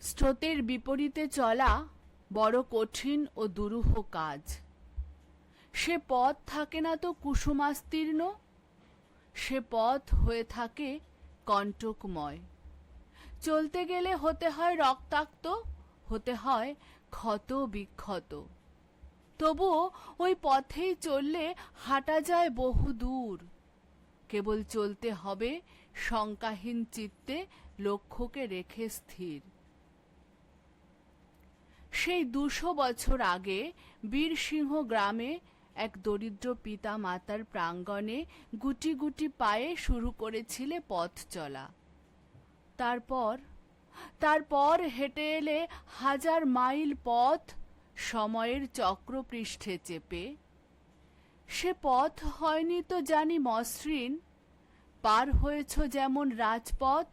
স্রোতের বিপরীতে চলা বড় কঠিন ও দুরূহ কাজ। সে পথ থাকে না তো কুসুমাস্তীর্ণ, সে পথ হয়ে থাকে কণ্টকময়। চলতে গেলে হতে হয় রক্তাক্ত, হতে হয় ক্ষত বিক্ষত তবুও ওই পথেই চললে হাঁটা যায় বহু দূর। কেবল চলতে হবে শঙ্কাহীন চিত্তে লক্ষ্যকে রেখে স্থির। সেই দুশো বছর আগে বীরসিংহ গ্রামে এক দরিদ্র পিতা মাতার প্রাঙ্গণে গুটি গুটি পায়ে শুরু করেছিলে পথ চলা। তারপর তারপর হেঁটে এলে হাজার মাইল পথ সময়ের চক্রপৃষ্ঠে চেপে। সে পথ হয়নি তো জানি মসৃণ, পার হয়েছ যেমন রাজপথ,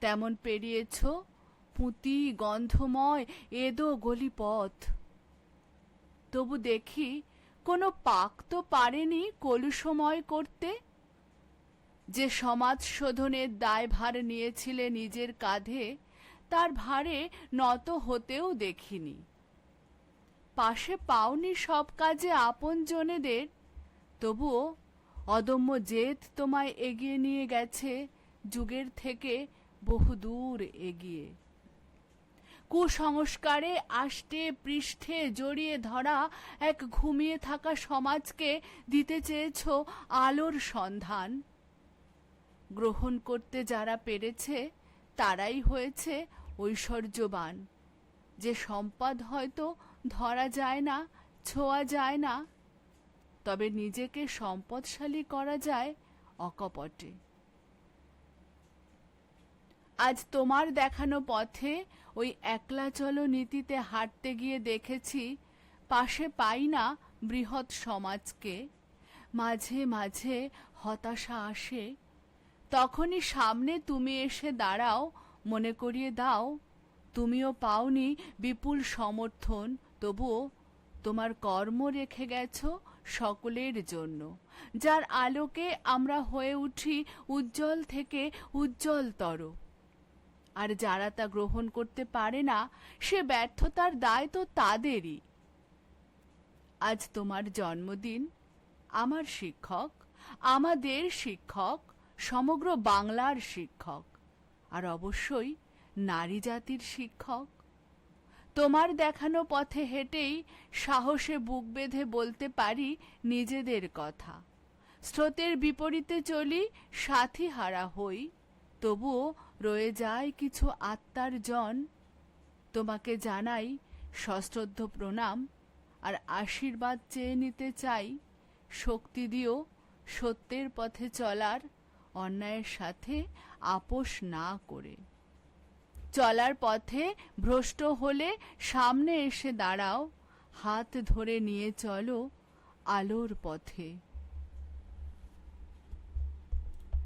তেমন পেরিয়েছ পুঁতি গন্ধময় এদো গলি পথ তবু দেখি কোনো পাক তো পারেনি কলুষময় করতে। যে সমাজ শোধনের দায়ভার নিয়েছিলে নিজের কাঁধে, তার ভারে নত হতেও দেখিনি। পাশে পাওনি সব কাজে আপন জনেদের, তবুও অদম্য জেদ তোমায় এগিয়ে নিয়ে গেছে যুগের থেকে বহুদূর এগিয়ে। কুসংস্কারে, আষ্টে পৃষ্ঠে জড়িয়ে ধরা এক ঘুমিয়ে থাকা সমাজকে দিতে চেয়েছ আলোর সন্ধান। গ্রহণ করতে যারা পেরেছে, তারাই হয়েছে ঐশ্বর্যবান। যে সম্পদ হয়তো ধরা যায় না, ছোঁয়া যায় না, তবে নিজেকে সম্পদশালী করা যায় অকপটে। আজ তোমার দেখানো পথে ওই একলা চলো নীতিতে হাঁটতে গিয়ে দেখেছি, পাশে পাই না বৃহৎ সমাজকে। মাঝে মাঝে হতাশা আসে। তখনই সামনে তুমি এসে দাঁড়াও, মনে করিয়ে দাও, তুমিও পাওনি বিপুল সমর্থন, তবুও তোমার কর্ম রেখে গেছ সকলের জন্য। যার আলোকে আমরা হয়ে উঠি উজ্জ্বল থেকে উজ্জ্বলতর। আর যারা তা গ্রহণ করতে পারে না, সে ব্যর্থতার দায় তো তাদেরই। আজ তোমার জন্মদিন, আমার শিক্ষক, আমাদের শিক্ষক, সমগ্র বাংলার শিক্ষক, আর অবশ্যই নারী জাতির শিক্ষক। তোমার দেখানো পথে হেঁটেই সাহসে বুক বেঁধে বলতে পারি নিজেদের কথা। স্রোতের বিপরীতে চলি সাথী হারা হই তবুও রয়ে যায় কিছু আত্মার জন। তোমাকে জানাই সশ্রদ্ধ প্রণাম, আর আশীর্বাদ চেয়ে নিতে চাই। শক্তি দিও সত্যের পথে চলার, অন্যায়ের সাথে আপোষ না করে। চলার পথে ভ্রষ্ট হলে সামনে এসে দাঁড়াও, হাত ধরে নিয়ে চলো আলোর পথে।